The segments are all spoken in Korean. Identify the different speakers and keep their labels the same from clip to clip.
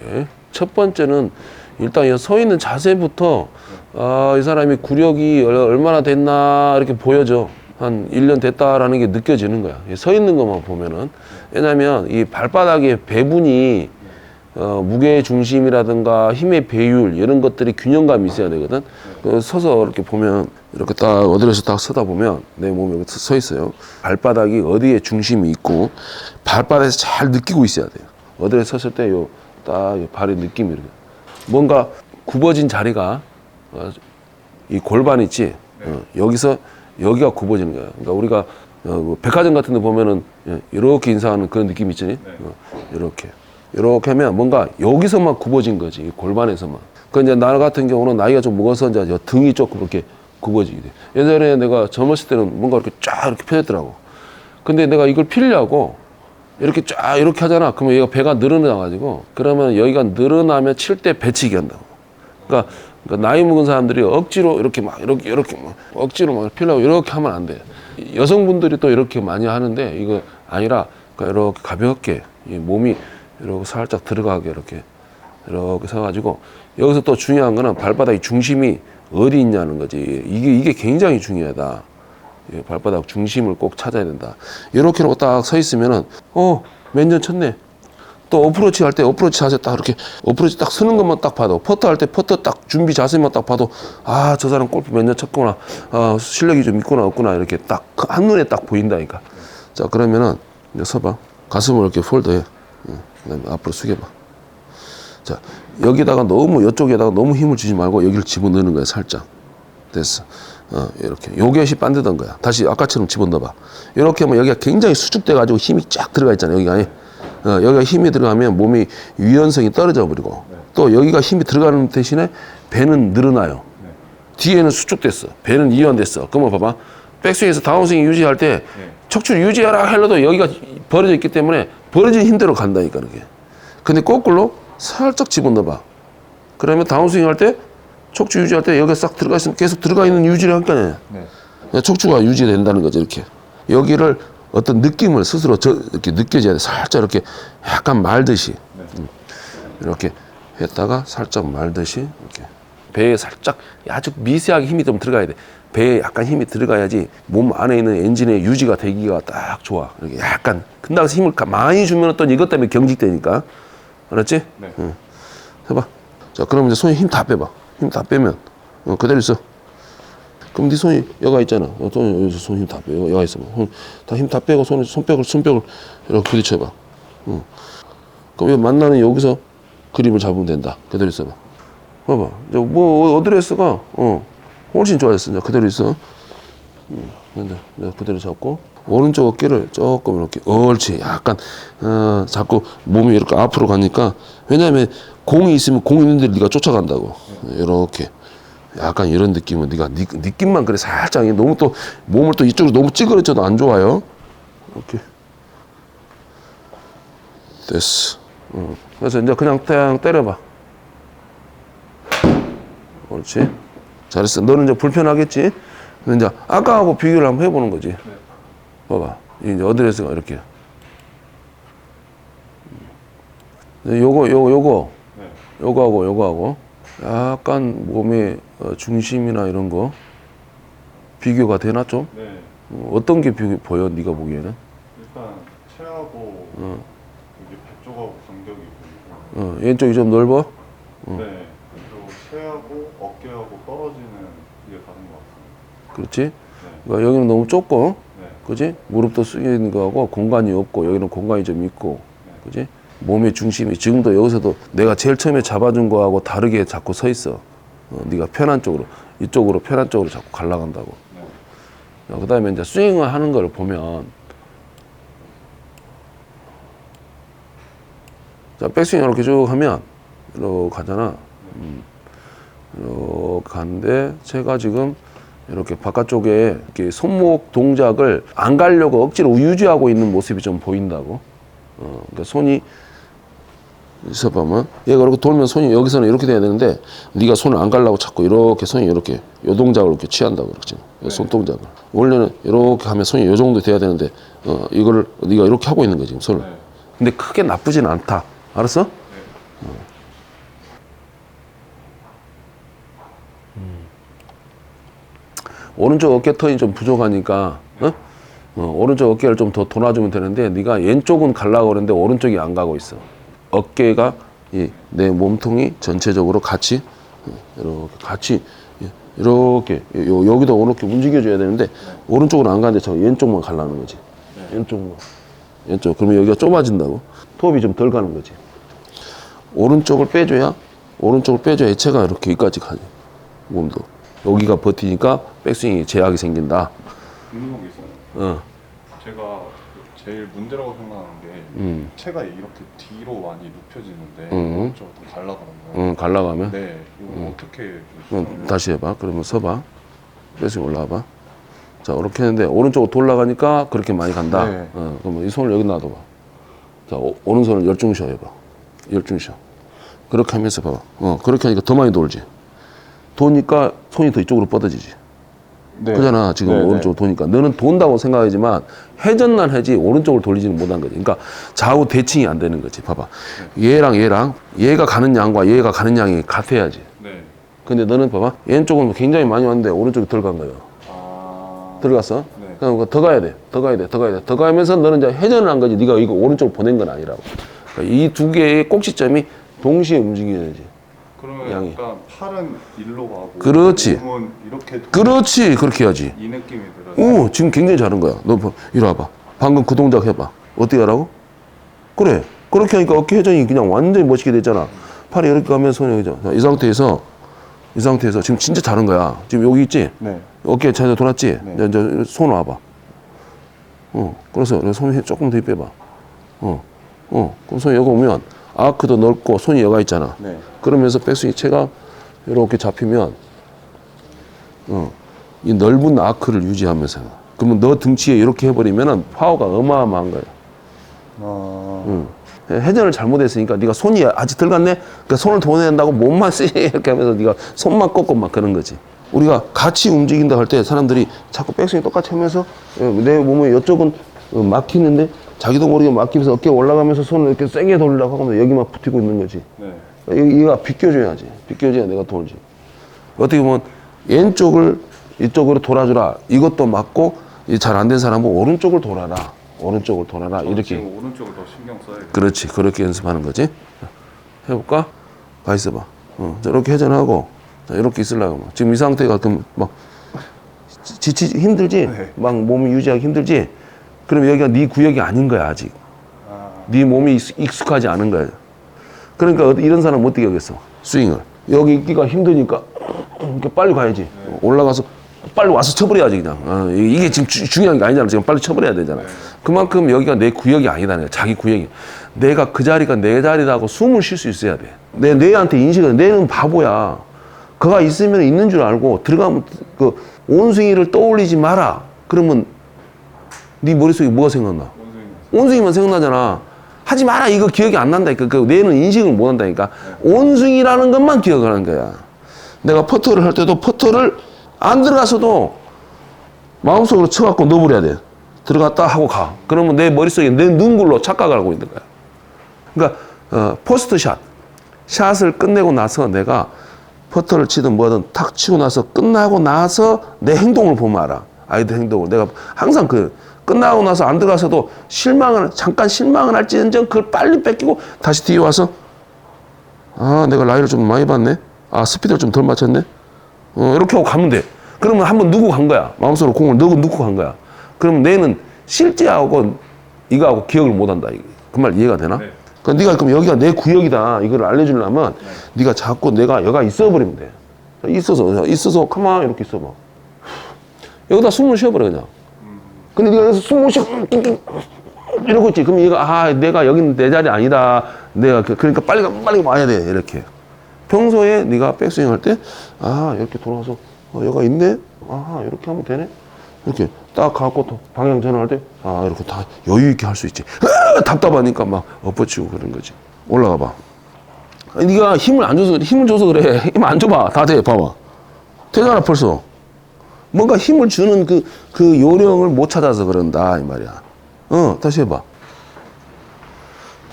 Speaker 1: 이렇게. 첫 번째는 일단 이서 있는 자세부터 아, 이 사람이 구력이 얼- 얼마나 됐나 이렇게 보여져. 한 1년 됐다라는 게 느껴지는 거야. 이서 있는 것만 보면은. 왜냐면 이 발바닥의 배분이 어, 무게 중심이라든가 힘의 배율 이런 것들이 균형감이 있어야 되거든. 그 서서 이렇게 보면 이렇게 딱 어디에서 딱 서다 보면 내 몸이 여기 서 있어요. 발바닥이 어디에 중심이 있고 발바닥에서 잘 느끼고 있어야 돼요. 어디에 섰을 때요 딱 발의 느낌이 이렇게 뭔가 굽어진 자리가 어, 이 골반 있지 어, 여기서 여기가 굽어지는 거야. 그러니까 우리가 어, 뭐 백화점 같은 데 보면은 예, 이렇게 인사하는 그런 느낌 있잖니. 어, 이렇게 이렇게 하면 뭔가 여기서만 굽어진 거지 이 골반에서만. 그 이제 나 같은 경우는 나이가 좀 먹어서 이제 저 등이 조금 이렇게 굽어지게 돼. 예전에 내가 젊었을 때는 뭔가 이렇게 쫙 이렇게 펴졌더라고. 근데 내가 이걸 피려고 이렇게 쫙 이렇게 하잖아. 그러면 얘가 배가 늘어나가지고 그러면 여기가 늘어나면 칠 때 배치기 한다고. 그러니까, 그러니까 나이 먹은 사람들이 억지로 이렇게 막 이렇게 이렇게 막 억지로 막 피려고 이렇게 하면 안 돼. 여성분들이 또 이렇게 많이 하는데 이거 아니라 그러니까 이렇게 가볍게 이 몸이 이렇게 살짝 들어가게 이렇게 이렇게 서가지고 여기서 또 중요한 거는 발바닥의 중심이 어디 있냐는 거지. 이게 이게 굉장히 중요하다. 이 발바닥 중심을 꼭 찾아야 된다. 이렇게 놓고 딱서 있으면은 어몇년 쳤네. 또 어프로치 할 때 어프로치 자세 딱 이렇게 어프로치 딱 서는 것만 딱 봐도 퍼터 할 때 퍼터 딱 준비 자세만 딱 봐도 아 저 사람 골프 몇년 쳤구나 아 실력이 좀 있구나 없구나 이렇게 딱 한 눈에 딱 보인다니까 자 그러면은 이제 서봐 가슴을 이렇게 폴더해 응, 그다음에 앞으로 숙여봐 자 여기다가 너무 이쪽에다가 너무 힘을 주지 말고 여기를 집어넣는 거야 살짝 됐어. 어, 이렇게. 요것이 반드던 거야. 다시 아까처럼 집어넣어봐. 이렇게 하면 여기가 굉장히 수축돼가지고 힘이 쫙 들어가 있잖아요. 여기가. 어, 여기가 힘이 들어가면 몸이 유연성이 떨어져 버리고 또 여기가 힘이 들어가는 대신에 배는 늘어나요. 뒤에는 수축됐어. 배는 이완됐어. 그러면 봐봐. 백스윙에서 다운스윙 유지할 때 척추 유지하라 하려도 여기가 벌어져 있기 때문에 벌어진 힘대로 간다니까, 그게. 근데 거꾸로 살짝 집어넣어봐. 그러면 다운스윙 할 때 척추 유지할 때 여기가 싹 들어가 있으면 계속 들어가 있는 유지를 아니야.
Speaker 2: 네.
Speaker 1: 척추가 유지된다는 거죠, 이렇게. 여기를 어떤 느낌을 스스로 저, 이렇게 느껴져야 돼. 살짝 이렇게 약간 말듯이. 음. 이렇게 했다가 살짝 말듯이 이렇게. 배에 살짝 아주 미세하게 힘이 좀 들어가야 돼. 배에 약간 힘이 들어가야지 몸 안에 있는 엔진의 유지가 되기가 딱 좋아. 이렇게 약간. 근다고 힘을 가- 많이 주면 또 이것 때문에 경직되니까. 알았지?
Speaker 2: 네.
Speaker 1: 응. 해봐. 자, 그럼 이제 손에 힘 다 빼봐. 힘 다 빼면, 어, 그대로 있어. 그럼 네 손이 여가 있잖아. 어, 손 여기서 손 힘 다 빼고 여가 있어. 다힘 다 빼고 손에 손뼉을 손뼉을 이렇게 부딪혀봐. 응. 그럼 이 만나는 여기서 그림을 잡으면 된다. 그대로 있어봐. 봐봐. 이제 뭐 어드레스가 어 훨씬 좋아졌어. 그대로 있어. 응. 근데 그대로 잡고 오른쪽 어깨를 조금 이렇게 옳지. 약간 어 자꾸 몸이 이렇게 앞으로 가니까 왜냐하면 공이 있으면 공 있는 데를 네가 쫓아간다고. 이렇게. 약간 이런 느낌은 네가 느, 느낌만 그래 살짝 너무 또 몸을 또 이쪽으로 너무 찌그러져도 안 좋아요. 이렇게 됐어. 어. 그래서 이제 그냥 그냥 때려봐. 옳지. 잘했어. 너는 이제 불편하겠지. 근데 이제 아까하고 비교를 한번 해보는 거지. 봐봐. 이제 어드레스가 이렇게. 음. 요거 요거 요거
Speaker 2: 네.
Speaker 1: 요거하고 요거하고 약간 몸의 어, 중심이나 이런 거 비교가 되나 좀?
Speaker 2: 네.
Speaker 1: 어, 어떤 게 비교, 보여? 네가 보기에는?
Speaker 2: 일단 체하고
Speaker 1: 어.
Speaker 2: 여기 배 쪽하고 간격이 보이고.
Speaker 1: 어, 왼쪽이 좀 넓어?
Speaker 2: 네. 그리고 체하고 어깨하고 떨어지는 이게 다른 것 같습니다.
Speaker 1: 그렇지?
Speaker 2: 네.
Speaker 1: 그러니까 여기는 너무 좁고,
Speaker 2: 네.
Speaker 1: 그지? 무릎도 숙이는 거하고 공간이 없고 여기는 공간이 좀 있고, 그지? 몸의 중심이 지금도 여기서도 내가 제일 처음에 잡아준 거하고 다르게 자꾸 서 있어. 어, 네가 편한 쪽으로 이쪽으로 편한 쪽으로 자꾸 갈라간다고.
Speaker 2: 네.
Speaker 1: 그 다음에 이제 스윙을 하는 걸 보면 자 백스윙 이렇게 쭉 하면 이렇게 가잖아 음. 이렇게 가는데 제가 지금 이렇게 바깥쪽에 이렇게 손목 동작을 안 가려고 억지로 유지하고 있는 모습이 좀 보인다고 어, 그러니까 손이 있어 봐면 얘가 이렇게 돌면 손이 여기서는 이렇게 돼야 되는데 네가 손을 안 갈라고 자꾸 이렇게 손이 이렇게 요 동작을 이렇게 취한다고 그러지 요손 동작을 원래는 이렇게 하면 손이 요 정도 돼야 되는데 어 이거를 네가 이렇게 하고 있는 거지 지금 손을
Speaker 2: 네.
Speaker 1: 근데 크게 나쁘진 않다 알았어? 오른쪽 어깨 턴이 좀 부족하니까 어? 어, 오른쪽 어깨를 좀 더 돌아주면 되는데 네가 왼쪽은 가려고 그러는데 오른쪽이 안 가고 있어. 어깨가 이, 내 몸통이 전체적으로 같이 어, 이렇게 같이 예, 이렇게 요, 여기도 이렇게 움직여줘야 되는데 오른쪽으로 안 가는데 저 왼쪽만 가려는 거지. 왼쪽만. 왼쪽. 그러면 여기가 좁아진다고? 톱이 좀 덜 가는 거지. 오른쪽을 빼줘야 오른쪽을 빼줘야 애체가 이렇게 여기까지 가지. 몸도. 여기가 버티니까 백스윙이 제약이 생긴다.
Speaker 2: 어, 제가 그 제일 문제라고 생각하는 게
Speaker 1: 음,
Speaker 2: 체가 이렇게 뒤로 많이 눕혀지는데
Speaker 1: 음.
Speaker 2: 더 갈라가는 거예요.
Speaker 1: 응, 갈라가면
Speaker 2: 네, 이거 어떻게
Speaker 1: 어, 다시 해봐. 그러면 서봐. 백스윙 올라와봐. 자, 이렇게 했는데 오른쪽으로 돌아가니까 그렇게 많이 간다.
Speaker 2: 네.
Speaker 1: 어, 그러면 이 손을 여기 놔둬봐. 자, 오, 오른손을 열중 쉬어 해봐. 열중 쉬어. 그렇게 하면서 봐봐. 어, 그렇게 하니까 더 많이 돌지. 도니까 손이 더 이쪽으로 뻗어지지.
Speaker 2: 네.
Speaker 1: 그잖아 지금
Speaker 2: 네,
Speaker 1: 오른쪽으로 도니까. 너는 돈다고 생각하지만 회전만 하지 오른쪽으로 돌리지는 못한 거지. 그러니까 좌우 대칭이 안 되는 거지. 봐봐. 얘랑 얘랑 얘가 가는 양과 얘가 가는 양이 같아야지.
Speaker 2: 네. 네.
Speaker 1: 근데 너는 봐봐. 왼쪽은 굉장히 많이 왔는데 오른쪽이 덜 간 거예요.
Speaker 2: 아.
Speaker 1: 들어갔어?
Speaker 2: 네.
Speaker 1: 그러니까 더 가야 돼더 가야 돼더 가야 돼더 가면서 너는 이제 회전을 한 거지. 네가 이거 오른쪽으로 보낸 건 아니라고. 그러니까 이 두 개의 꼭지점이 동시에 움직여야지
Speaker 2: 그러면
Speaker 1: 양이.
Speaker 2: 약간 팔은 일로 가고
Speaker 1: 그렇지.
Speaker 2: 몸은 이렇게
Speaker 1: 그렇지 그렇게 해야지
Speaker 2: 이 느낌이 들어요.
Speaker 1: 오, 지금 굉장히 잘한 거야. 너 봐, 이리 와봐. 방금 그 동작 해봐. 어떻게 하라고? 그래. 그렇게 하니까 어깨 회전이 그냥 완전히 멋있게 됐잖아. 팔이 이렇게 가면 손이 자, 이 상태에서, 이 상태에서 지금 진짜 잘한 거야. 지금 여기 있지?
Speaker 2: 네.
Speaker 1: 어깨 잘 돌았지?
Speaker 2: 네.
Speaker 1: 이제, 이제 손 와봐. 어, 그래서 손 조금 더 빼봐. 어, 어. 그럼 손이 여기 오면 아크도 넓고 손이 여가 있잖아.
Speaker 2: 네.
Speaker 1: 그러면서 백스윙 체가 이렇게 잡히면 어, 이 넓은 아크를 유지하면서 그러면 너 등치에 이렇게 해버리면은 파워가 어마어마한 거야.
Speaker 2: 아.
Speaker 1: 응. 회전을 잘못했으니까 네가 손이 아직 들어갔네. 그러니까 손을 더 내는다고 몸만 쓰 이렇게 하면서 네가 손만 꺾고 막 그런 거지. 우리가 같이 움직인다 할 때 사람들이 자꾸 백스윙 똑같이 하면서 어, 내 몸에 이쪽은 어, 막히는데 자기도 모르게 막히면서 어깨 올라가면서 손을 이렇게 세게 돌리려고 하면 여기만 붙이고 있는 거지.
Speaker 2: 네.
Speaker 1: 이- 얘가 비껴줘야지. 비껴줘야 내가 돌지. 어떻게 보면 왼쪽을 이쪽으로 돌아주라. 이것도 맞고 잘 안 된 사람은 오른쪽을 돌아라. 오른쪽을 돌아라. 이렇게.
Speaker 2: 오른쪽을 더 신경 써야겠어요.
Speaker 1: 그렇지. 그렇게 연습하는 거지. 자, 해볼까? 가 있어봐. 어, 자, 이렇게 회전하고, 자, 이렇게 있으려고. 막. 지금 이 상태가 그럼 막, 지치, 힘들지?
Speaker 2: 네.
Speaker 1: 막 몸이 유지하기 힘들지? 그럼 여기가 네 구역이 아닌 거야, 아직.
Speaker 2: 아.
Speaker 1: 네 몸이 익숙- 익숙하지 않은 거야. 그러니까 어- 이런 사람 은 어떻게 하겠어? 스윙을. 여기 있기가 힘드니까 이렇게 빨리 가야지. 올라가서 빨리 와서 쳐버려야지 그냥. 어, 이- 이게 지금 주- 중요한 게 아니잖아. 지금 빨리 쳐버려야 되잖아. 그만큼 여기가 내 구역이 아니다. 내가 자기 구역이. 내가 그 자리가 내 자리라고 숨을 쉴 수 있어야 돼. 내 뇌한테 인식을 뇌는 바보야. 그가 있으면 있는 줄 알고 들어가면 그 온숭이를 떠올리지 마라. 그러면 네 머릿속에 뭐가 생각나?
Speaker 2: 원숭이.
Speaker 1: 온숭이만 생각나잖아. 하지 마라. 이거 기억이 안 난다니까. 그 뇌는 인식을 못 한다니까. 온숭이라는 것만 기억을 하는 거야. 내가 퍼터를 할 때도 퍼터를 안 들어가서도 마음속으로 쳐갖고 넣어버려야 돼. 들어갔다 하고 가. 그러면 내 머릿속에 내 눈굴로 착각을 하고 있는 거야. 그러니까 어, 포스트 샷. 샷을 끝내고 나서 내가 퍼터를 치든 뭐든 탁 치고 나서 끝나고 나서 내 행동을 보면 알아. 아이들 행동을. 내가 항상 그 끝나고 나서 안 들어가서도 실망을, 잠깐 실망을 할지언정 그걸 빨리 뺏기고 다시 뒤에 와서 아, 내가 라이를 좀 많이 봤네. 아, 스피드를 좀 덜 맞췄네. 어, 이렇게 하고 가면 돼. 그러면 한번 누구 간 거야. 마음속으로 공을 넣고 넣고 간 거야. 그럼 내는 실제하고 이거하고 기억을 못 한다. 그 말 이해가 되나?
Speaker 2: 네.
Speaker 1: 그 네가 그럼 여기가 내 구역이다. 이걸 알려주려면 네 가 자꾸 내가 여가 있어버리면 돼. 있어서 있어서 가만 이렇게 있어봐. 여기다 숨을 쉬어버려 그냥. 근데 네가 여기서 숨을 쉬어 이러고 있지. 그럼 얘가 아 내가 여기는 내 자리 아니다. 내가 그- 그러니까 빨리 가 빨리 와야 돼 이렇게. 평소에 네가 백스윙 할 때 아 이렇게 돌아서 어, 여가 있네. 아 이렇게 하면 되네. 이렇게 딱 갖고 또 방향 전환할 때 아 이렇게 다 여유 있게 할 수 있지. 으아, 답답하니까 막 엎어치고 그런 거지. 올라가 봐. 네가 힘을 안 줘서 힘을 줘서 그래. 힘 안 줘봐. 다 돼. 봐봐. 되잖아 벌써. 뭔가 힘을 주는 그, 그 요령을 못 찾아서 그런다 이 말이야. 어 다시 해봐.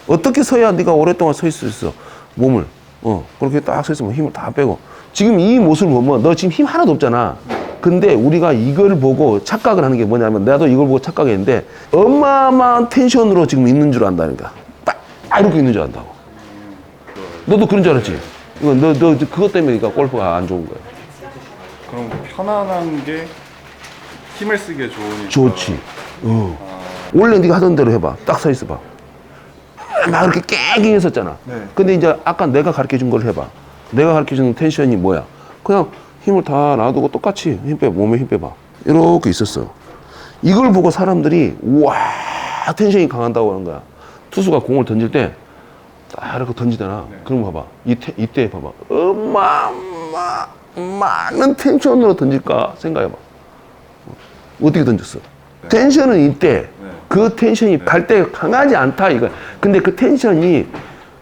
Speaker 1: 어떻게 서야 네가 오랫동안 서 있을 수 있어? 몸을. 어, 그렇게 딱 서 있으면 힘을 다 빼고. 지금 이 모습을 보면 너 지금 힘 하나도 없잖아. 근데 우리가 이걸 보고 착각을 하는 게 뭐냐면 나도 이걸 보고 착각했는데 어마어마한 텐션으로 지금 있는 줄 안다니까. 딱 이렇게 있는 줄 안다고. 너도 그런 줄 알았지? 이거 너, 너 그것 때문에 그러니까 골프가 안 좋은 거야.
Speaker 2: 그럼 편안한 게 힘을 쓰기에 좋으니까.
Speaker 1: 좋지. 어. 원래 네가 하던 대로 해봐. 딱 서 있어 봐. 막 이렇게 깨갱 했었잖아.
Speaker 2: 네.
Speaker 1: 근데 이제 아까 내가 가르쳐 준 걸 해봐. 내가 가르쳐 준 텐션이 뭐야? 그냥 힘을 다 놔두고 똑같이 힘 빼, 몸에 힘 빼봐. 이렇게 있었어. 이걸 보고 사람들이, 와, 텐션이 강한다고 하는 거야. 투수가 공을 던질 때, 딱 이렇게 던지잖아. 그럼 봐봐. 이때, 이때 봐봐. 어마어마, 많은 텐션으로 던질까 생각해봐. 어떻게 던졌어? 텐션은 이때 그 텐션이 갈때 강하지 않다 이거. 근데 그 텐션이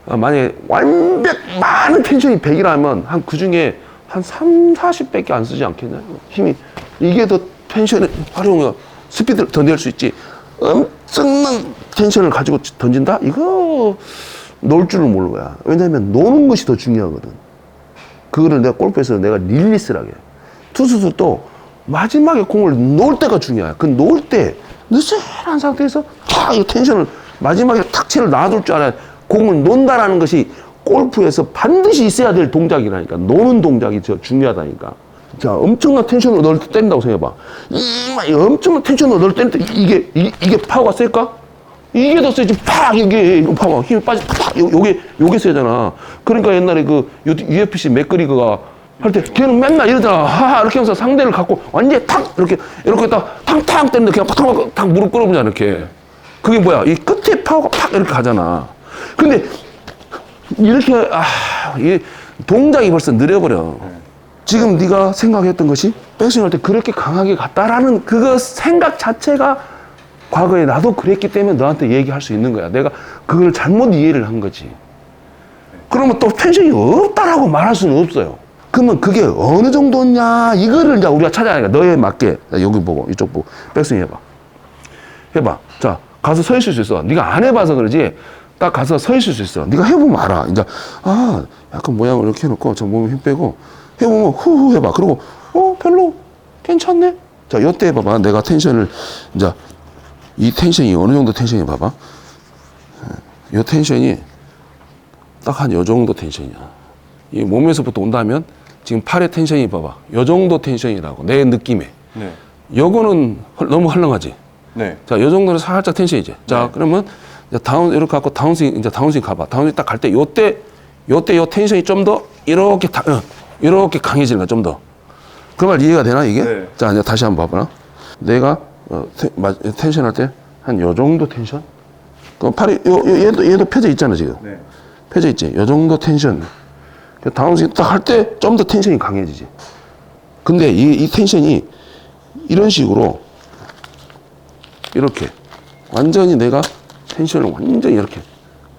Speaker 1: 어, 만약에 완벽 많은 텐션이 100이라면 한 그 중에 한 3, 40밖에 안 쓰지 않겠냐? 힘이 이게 더 텐션을 활용해 스피드를 더 낼 수 있지. 엄청난 텐션을 가지고 던진다? 이거 놀 줄을 모르는 거야. 왜냐하면 노는 것이 더 중요하거든. 그거를 내가 골프에서 내가 릴리스라게. 해. 투수도 또 마지막에 공을 놓을 때가 중요해. 그 놓을 때 느슨한 상태에서 탁이 텐션을 마지막에 탁 채를 놔둘 줄 알아야 공을 논다라는 것이 골프에서 반드시 있어야 될 동작이라니까. 노는 동작이 저 중요하다니까. 자, 엄청난 텐션으로 널 때린다고 생각해봐. 이, 막이 엄청난 널 때릴 때 이게, 이게, 이게 파워가 셀까? 이게 더 세지. 팍! 이게, 봐봐. 힘이 빠져. 팍! 요, 요게, 요게 세잖아. 그러니까 옛날에 그 UFC 맥그리거가 할 때 걔는 맨날 이러잖아. 하하, 이렇게 하면서 상대를 갖고 완전히 탁! 이렇게, 이렇게 딱 탕탕 때리는데 그냥 팍! 탁 무릎 꿇어보잖아, 이렇게. 그게 뭐야? 이 끝에 파워가 팍! 이렇게 가잖아. 근데 이렇게, 아, 이 동작이 벌써 느려버려. 지금 네가 생각했던 것이 백스윙 할 때 그렇게 강하게 갔다라는 그거 생각 자체가 과거에 나도 그랬기 때문에 너한테 얘기할 수 있는 거야. 내가 그걸 잘못 이해를 한 거지. 그러면 또 텐션이 없다라고 말할 수는 없어요. 그러면 그게 어느 정도냐 이거를 이제 우리가 찾아야 하니까 너에 맞게 자, 여기 보고 이쪽 보고 백스윙 해봐. 해봐. 자 가서 서 있을 수 있어. 네가 안 해봐서 그러지. 딱 가서 서 있을 수 있어. 네가 해보면 알아. 이제 아 약간 모양을 이렇게 해놓고 저 몸에 힘 빼고 해보면 후후 해봐. 그리고 어 별로 괜찮네. 자 요때 해봐봐. 내가 텐션을 이제 이 텐션이 어느 정도 텐션이 봐봐. 요 텐션이 딱 한 요 정도 텐션이야. 이 몸에서부터 온다면 지금 팔의 텐션이 봐봐. 요 정도 텐션이라고 내 느낌에.
Speaker 2: 네.
Speaker 1: 요거는 헐- 너무 헐렁하지.
Speaker 2: 네.
Speaker 1: 자, 요 정도는 살짝 텐션이지. 자,
Speaker 2: 네.
Speaker 1: 그러면 다운 이렇게 갖고 다운스윙 이제 다운스윙 가봐. 다운스윙 딱 갈 때 요때 요때 요 텐션이 좀 더 이렇게 다, 어, 이렇게 강해지는 거야, 좀 더. 그 말 이해가 되나 이게?
Speaker 2: 네.
Speaker 1: 자, 이제 다시 한번 봐봐. 내가 어, 마- 텐션 할 때 한 요 정도 텐션? 그럼 팔이 요, 요 얘도 얘도 펴져 있잖아 지금.
Speaker 2: 네.
Speaker 1: 펴져 있지. 요 정도 텐션. 그 다운스윙 딱 할 때 좀 더 텐션이 강해지지. 근데 이, 이 텐션이 이런 식으로 이렇게 완전히 내가 텐션을 완전히 이렇게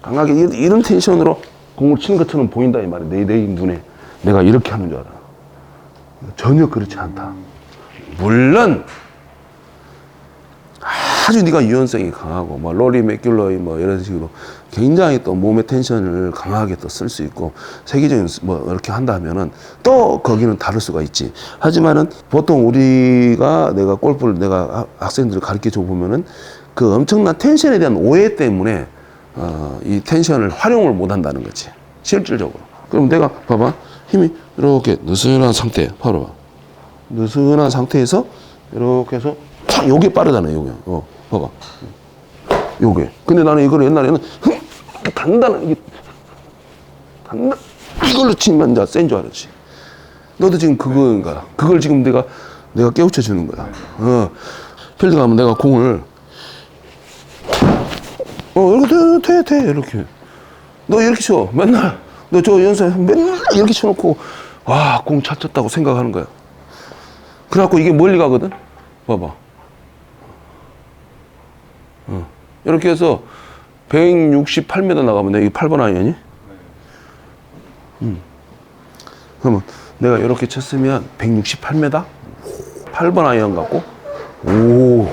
Speaker 1: 강하게 이- 이런 텐션으로 공을 치는 것처럼 보인다 이 말이야. 내, 내 눈에 내가 이렇게 하는 줄 알아. 전혀 그렇지 않다. 물론 아주 네가 유연성이 강하고 뭐 로리 맥귤러이 뭐 이런 식으로 굉장히 또 몸의 텐션을 강하게 또 쓸 수 있고 세계적인 스- 뭐 이렇게 한다면은 또 거기는 다를 수가 있지. 하지만은 보통 우리가 내가 골프를 내가 하- 학생들을 가르쳐 줘 보면은 그 엄청난 텐션에 대한 오해 때문에 어, 이 텐션을 활용을 못 한다는 거지. 실질적으로. 그럼 내가 봐봐. 힘이 이렇게 느슨한 상태. 바로 봐. 느슨한 상태에서 이렇게 해서 탁 요게 빠르잖아요 요게 어 봐봐. 요게. 근데 나는 이걸 옛날에는 흥! 단단한 이게 단단 이걸로 치면 이제 센줄 알았지. 너도 지금 그거인가? 그걸 지금 내가 내가 깨우쳐 주는 거야. 어. 필드 가면 내가 공을 어 이렇게 돼, 돼, 돼 이렇게. 너 이렇게 쳐. 맨날. 너 저 연습 맨날 이렇게 쳐놓고 와공 찼쳤다고 생각하는 거야. 그래갖고 이게 멀리 가거든? 봐봐. 어. 이렇게 해서 168m 나가면 내가 이 8번 아이언이? 음. 그러면 내가 이렇게 쳤으면 168m? 8번 아이언 갖고, 오,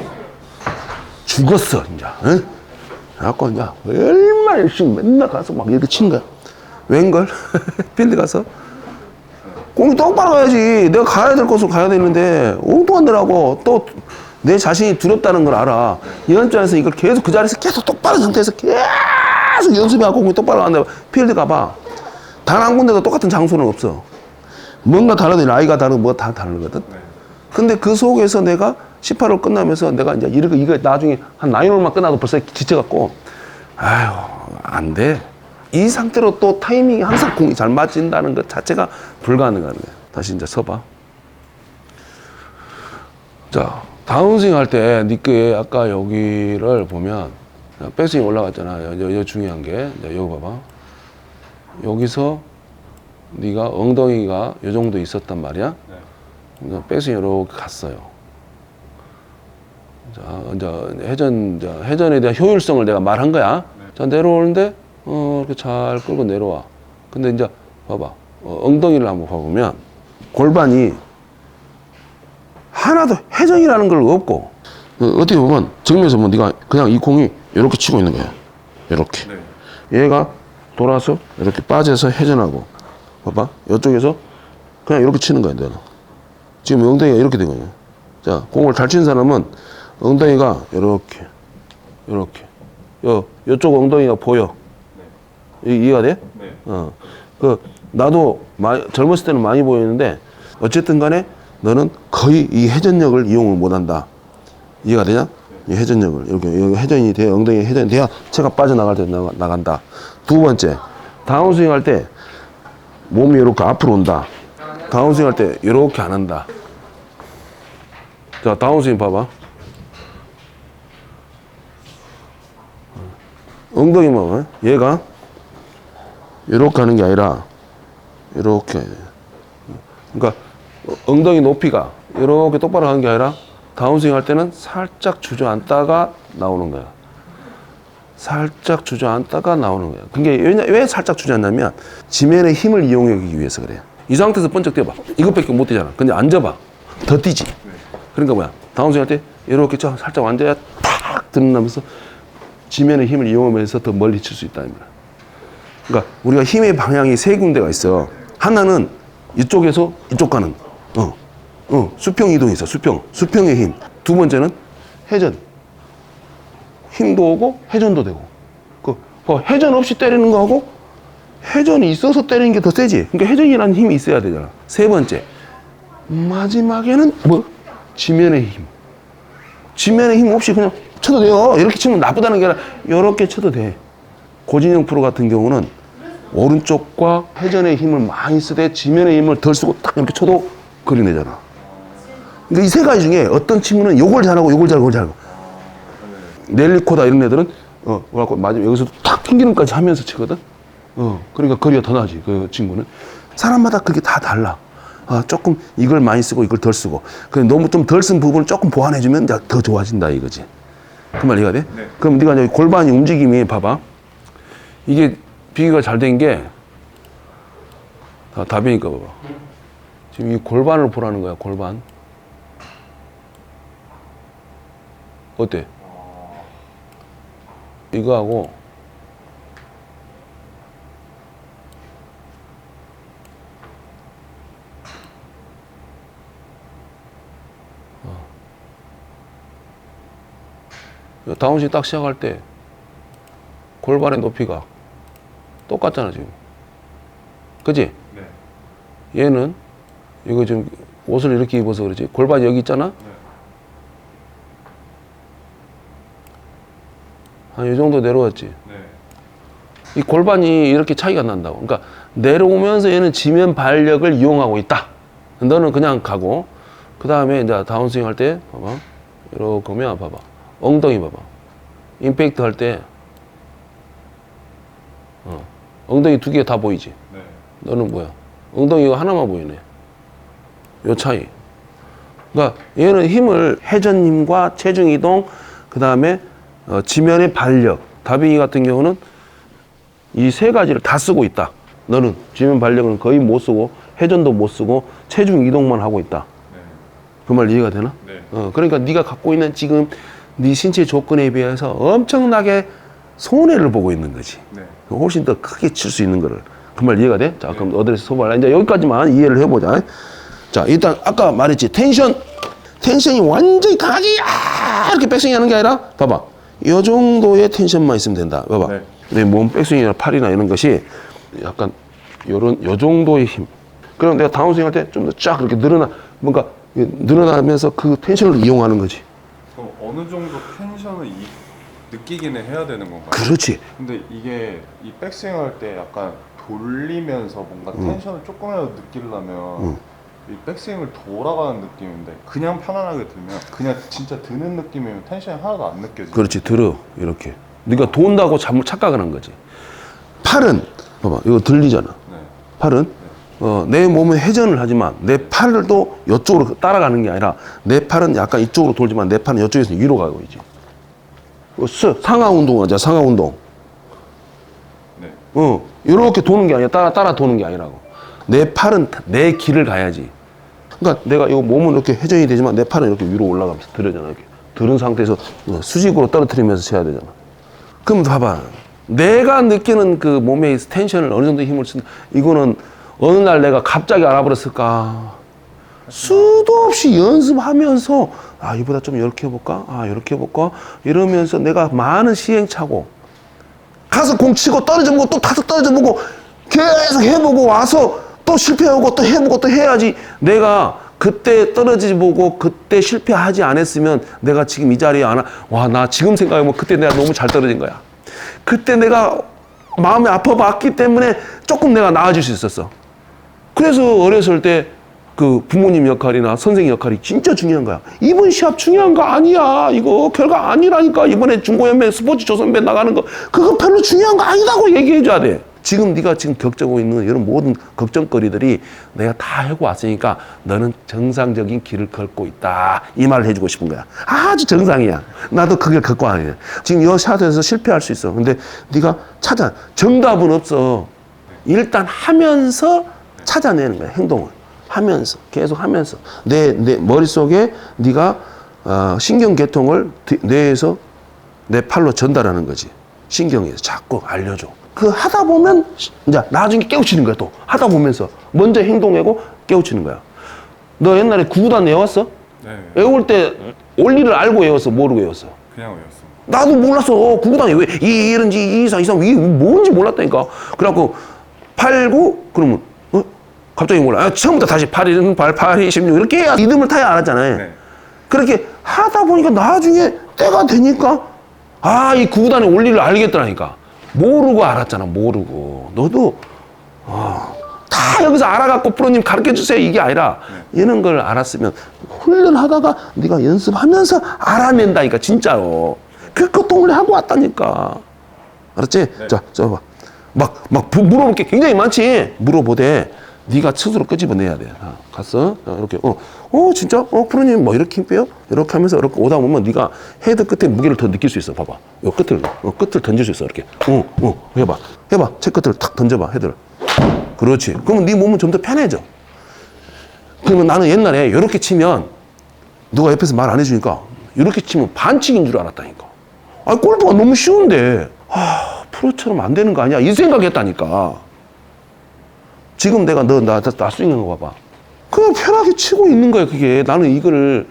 Speaker 1: 죽었어, 이제. 응? 그래갖고 이제 얼마나 열심히 맨날 가서 막 이렇게 치는 거야. 웬걸? 필드 가서 공이 똑바로 가야지. 내가 가야 될 곳으로 가야 되는데 엉뚱한 데라고 또 내 자신이 두렵다는 걸 알아. 연주에서 이걸 계속 그 자리에서 계속 똑바른 상태에서 계속 연습해갖고 공이 똑바로 간다. 필드 가봐. 단 한 군데도 똑같은 장소는 없어. 뭔가 다르든 나이가 다르고 뭐가 다 다르거든. 근데 그 속에서 내가 18홀 끝나면서 내가 이제 이거, 이거 나중에 한 나인홀만 끝나도 벌써 지쳐갖고, 아유, 안 돼. 이 상태로 또 타이밍이 항상 공이 잘 맞진다는 것 자체가 불가능한 거야. 다시 이제 서봐. 자, 다운스윙 할 때, 니께 아까 여기를 보면, 백스윙 올라갔잖아. 여, 여, 여 중요한 게. 여기 봐봐. 여기서 네가 엉덩이가 요 정도 있었단 말이야.
Speaker 2: 네.
Speaker 1: 백스윙 이렇게 갔어요. 자, 이제 회전, 이제 회전에 대한 효율성을 내가 말한 거야. 자, 내려오는데, 어, 이렇게 잘 끌고 내려와. 근데 이제, 봐봐. 어, 엉덩이를 한번 봐보면, 골반이 하나도 회전이라는 걸 없고, 어, 어떻게 보면, 정면에서 보면 네가 그냥 이 공이 이렇게 치고 있는 거야. 이렇게.
Speaker 2: 네.
Speaker 1: 얘가 돌아서 이렇게 빠져서 회전하고 봐봐 이쪽에서 그냥 이렇게 치는 거야 너는 지금 엉덩이가 이렇게 된 거야 자 공을 잘 치는 사람은 엉덩이가 이렇게 이렇게 요 요쪽 엉덩이가 보여 이, 이해가 돼?
Speaker 2: 네.
Speaker 1: 어. 그 나도 많이, 젊었을 때는 많이 보였는데 어쨌든 간에 너는 거의 이 회전력을 이용을 못 한다. 이해가 되냐? 이 회전력을 이렇게 여기 회전이 돼 엉덩이 회전이 돼야 체가 빠져나갈 때 나간다. 두 번째 다운스윙 할 때 몸이 이렇게 앞으로 온다. 다운스윙 할 때 이렇게 안 한다. 자 다운스윙 봐봐. 엉덩이만 봐. 얘가 이렇게 하는 게 아니라 이렇게. 그러니까 어, 엉덩이 높이가 이렇게 똑바로 하는 게 아니라 다운스윙 할 때는 살짝 주저앉다가 나오는 거야. 살짝 주저앉다가 나오는 거야. 그게 왜냐, 왜 살짝 주저앉냐면 지면의 힘을 이용하기 위해서 그래요. 이 상태에서 번쩍 뛰어봐. 이것밖에 못 뛰잖아. 근데 앉아봐. 더 뛰지. 그러니까 뭐야. 다운스윙 할 때 이렇게 쫙 살짝 앉아야 탁 드러나면서 지면의 힘을 이용하면서 더 멀리 칠 수 있다. 이 말이야. 그러니까 우리가 힘의 방향이 세 군데가 있어. 하나는 이쪽에서 이쪽 가는, 어, 어, 수평 이동이 있어. 수평, 수평의 힘. 두 번째는 회전. 힘도 오고 회전도 되고. 그뭐 회전 없이 때리는 거하고 회전이 있어서 때리는 게 더 세지. 그러니까 회전이라는 힘이 있어야 되잖아. 세 번째, 마지막에는 뭐 지면의 힘. 지면의 힘 없이 그냥 쳐도 돼요. 이렇게 치면 나쁘다는 게 아니라 이렇게 쳐도 돼. 고진영 프로 같은 경우는 오른쪽과 회전의 힘을 많이 쓰되 지면의 힘을 덜 쓰고 딱 이렇게 쳐도 거리 내잖아. 그러니까 이 세 가지 중에 어떤 친구는 요걸 잘하고 요걸 잘하고 요걸 잘하고 넬리코다 이런 애들은 어 뭐랄까 맞아 여기서 탁 튕기는까지 하면서 치거든. 어 그러니까 거리가 더 나지 그 친구는 사람마다 그게 다 달라. 아 조금 이걸 많이 쓰고 이걸 덜 쓰고 그 너무 좀 덜 쓴 부분을 조금 보완해주면 더 좋아진다 이거지. 그 말 이해가 돼?
Speaker 2: 네.
Speaker 1: 그럼 네가 이제 골반이 움직임이 봐봐. 이게 비교가 잘 된 게 다 답이니까 봐봐. 지금 이 골반을 보라는 거야 골반. 어때? 이거 하고 어. 다운시 딱 시작할 때 골반의 높이가 똑같잖아 지금 그지?
Speaker 2: 네.
Speaker 1: 얘는 이거 좀 옷을 이렇게 입어서 그렇지 골반이 여기 있잖아
Speaker 2: 네.
Speaker 1: 한 이 정도 내려왔지
Speaker 2: 네.
Speaker 1: 이 골반이 이렇게 차이가 난다고. 그러니까 내려오면서 얘는 지면 발력을 이용하고 있다. 너는 그냥 가고 그 다음에 이제 다운스윙 할 때 봐봐 이렇게 오면 봐봐 엉덩이 봐봐 임팩트 할 때 어. 엉덩이 두 개 다 보이지.
Speaker 2: 네.
Speaker 1: 너는 뭐야? 엉덩이가 하나만 보이네. 요 차이. 그러니까 얘는 힘을 회전 힘과 체중 이동 그 다음에 어, 지면의 발력. 다빈이 같은 경우는 이 세 가지를 다 쓰고 있다. 너는 지면 발력은 거의 못 쓰고 회전도 못 쓰고 체중 이동만 하고 있다.
Speaker 2: 네.
Speaker 1: 그말 이해가 되나?
Speaker 2: 네.
Speaker 1: 어, 그러니까 네가 갖고 있는 지금 네 신체 조건에 비해서 엄청나게 손해를 보고 있는 거지.
Speaker 2: 네.
Speaker 1: 훨씬 더 크게 칠 수 있는 거를. 그 말 이해가 돼? 자, 그럼 어드레스 소발. 이제 여기까지만 이해를 해보자. 자, 일단 아까 말했지. 텐션. 텐션이 완전히 강하게 아 이렇게 백스윙 하는 게 아니라 봐봐. 이 정도의 텐션만 있으면 된다. 봐봐.
Speaker 2: 네.
Speaker 1: 내 몸 백스윙이나 팔이나 이런 것이 약간 요런 요 정도의 힘. 그럼 내가 다운스윙 할 때 좀 더 쫙 이렇게 늘어나 뭔가 늘어나면서 그 텐션을 이용하는 거지.
Speaker 2: 그럼 어느 정도 텐션을 이, 느끼기는 해야 되는 건가요?
Speaker 1: 그렇지.
Speaker 2: 근데 이게 이 백스윙 할 때 약간 돌리면서 뭔가
Speaker 1: 음.
Speaker 2: 텐션을 조금이라도 느끼려면 이 백스윙을 돌아가는 느낌인데 그냥 편안하게 들면 그냥 진짜 드는 느낌이면 텐션이 하나도 안 느껴지죠.
Speaker 1: 그렇지 들어 이렇게. 네가 돈다고 잘못 착각을 한 거지. 팔은 봐봐 이거 들리잖아.
Speaker 2: 네.
Speaker 1: 팔은? 어, 내 몸은 회전을 하지만 내 팔도 이쪽으로 따라가는 게 아니라 내 팔은 약간 이쪽으로 돌지만 내 팔은 이쪽에서 위로 가고 있지. 어, 스- 상하 운동하자 상하 운동.
Speaker 2: 네.
Speaker 1: 어 이렇게 도는 게 아니야 따라 따라 도는 게 아니라고. 내 팔은 내 길을 가야지 그러니까 내가 이 몸은 이렇게 회전이 되지만 내 팔은 이렇게 위로 올라가면서 들어잖아 이렇게. 들은 상태에서 어, 수직으로 떨어뜨리면서 쳐야 되잖아. 그럼 봐봐. 내가 느끼는 그 몸의 텐션을 어느 정도 힘을 쓴다 이거는 어느 날 내가 갑자기 알아버렸을까? 수도 없이 연습하면서 아 이보다 좀 이렇게 해볼까? 아 이렇게 해볼까? 이러면서 내가 많은 시행착오. 가서 공 치고 떨어져 보고 또 타서 떨어져 보고 계속 해보고 와서 또 실패하고 또 해보고 또 해야지 내가 그때 떨어지지 보고 그때 실패하지 않았으면 내가 지금 이 자리에 안 와 나 지금 생각해보면 그때 내가 너무 잘 떨어진 거야 그때 내가 마음이 아파봤기 때문에 조금 내가 나아질 수 있었어 그래서 어렸을 때 그 부모님 역할이나 선생님 역할이 진짜 중요한 거야. 이번 시합 중요한 거 아니야. 이거 결과 아니라니까. 이번에 중고연맹 스포츠 조선배 나가는 거 그거 별로 중요한 거 아니다고 얘기해 줘야 돼. 지금 네가 지금 겪고 있는 이런 모든 걱정거리들이 내가 다 하고 왔으니까 너는 정상적인 길을 걷고 있다. 이 말을 해주고 싶은 거야. 아주 정상이야. 나도 그길 걷고 와야 돼. 지금 이 샷에서 실패할 수 있어. 근데 네가 찾아. 정답은 없어. 일단 하면서 찾아내는 거야 행동을 하면서 계속 하면서 내 내 머릿속에 네가 어, 신경계통을 디- 뇌에서 내 팔로 전달하는 거지 신경에서 자꾸 알려줘 그 하다 보면 시- 이제 나중에 깨우치는 거야 또 하다 보면서 먼저 행동하고 깨우치는 거야 너 옛날에 구구단 외웠어?
Speaker 2: 네.
Speaker 1: 외울 때 원리를 알고 외웠어 모르고 외웠어
Speaker 2: 그냥 외웠어.
Speaker 1: 나도 몰랐어. 구구단이 왜, 이, 이런지, 이 이상, 이상, 이게 뭔지 몰랐다니까. 그래갖고, 8, 9, 그러면, 어? 갑자기 몰라. 아, 처음부터 다시 8, 1, 8, 8, 2, 16, 이렇게 해야 리듬을 타야 알았잖아요.
Speaker 2: 네.
Speaker 1: 그렇게 하다 보니까 나중에 때가 되니까, 아, 이 구구단의 원리를 알겠더라니까. 모르고 알았잖아, 모르고. 너도, 아, 다 여기서 알아갖고 프로님 가르쳐 주세요. 이게 아니라, 이런 걸 알았으면, 훈련하다가 네가 연습하면서 알아낸다니까, 진짜로. 그 고통을 하고 왔다니까. 알았지? 자, 자, 봐. 막, 막 부- 물어볼 게 굉장히 많지. 물어보되, 네가 스스로 끄집어내야 돼. 아, 갔어? 어, 이렇게, 어, 어, 진짜? 어, 프로님, 뭐, 이렇게 힘 빼요? 이렇게 하면서 이렇게 오다 보면 네가 헤드 끝에 무게를 더 느낄 수 있어. 봐봐. 요 끝을, 어, 끝을 던질 수 있어. 이렇게. 어, 어, 해봐. 해봐. 채 끝을 탁 던져봐. 헤드를. 그렇지. 그러면 네 몸은 좀 더 편해져. 그러면 나는 옛날에 이렇게 치면 누가 옆에서 말 안 해주니까 이렇게 치면 반칙인 줄 알았다니까. 아, 골프가 너무 쉬운데. 아, 프로처럼 안 되는 거 아니야? 이 생각했다니까. 지금 내가 너, 나, 나, 나 스윙한 거 봐봐. 그냥 편하게 치고 있는 거야, 그게. 나는 이거를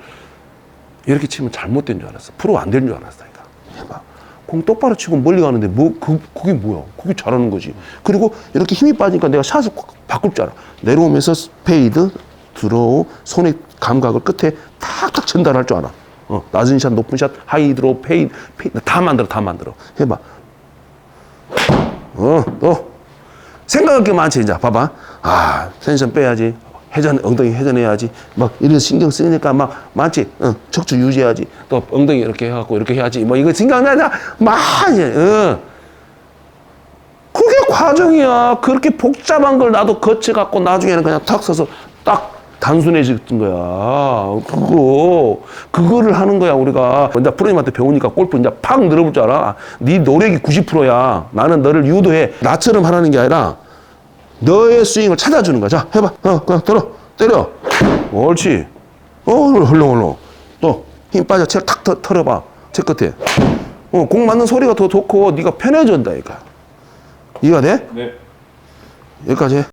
Speaker 1: 이렇게 치면 잘못된 줄 알았어. 프로 안 되는 줄 알았다니까. 해봐. 공 똑바로 치고 멀리 가는데 뭐, 그, 그게 뭐야? 그게 잘하는 거지. 그리고 이렇게 힘이 빠지니까 내가 샷을 꽉 바꿀 줄 알아. 내려오면서 페이드, 드로우, 손의 감각을 끝에 탁탁 전달할 줄 알아. 어, 낮은 샷, 높은 샷, 하이 드로우, 페이드, 페이드, 다 만들어, 다 만들어. 해봐. 어, 또. 생각할 게 많지, 이제. 봐봐. 아, 텐션 빼야지. 회전, 엉덩이 회전해야지. 막, 이런 신경 쓰니까 막, 많지. 어, 척추 유지해야지. 또 엉덩이 이렇게 해갖고 이렇게 해야지. 뭐, 이거 생각나냐? 많이, 어. 그게 과정이야. 그렇게 복잡한 걸 나도 거쳐갖고 나중에는 그냥 탁 서서 딱 단순해졌던 거야. 그거, 그거를 하는 거야, 우리가. 이제 프로님한테 배우니까 골프 이제 팍 늘어볼 줄 알아. 네 노력이 90%야. 나는 너를 유도해. 나처럼 하라는 게 아니라 너의 스윙을 찾아주는 거야. 자, 해봐. 어, 그냥 들어. 때려. 옳지. 어, 흘렁, 흘렁. 또, 힘 빠져. 채탁 털- 털어봐. 채 끝에. 어, 공 맞는 소리가 더 좋고, 네가 편해진다니까. 이해가 돼?
Speaker 2: 네.
Speaker 1: 여기까지 해.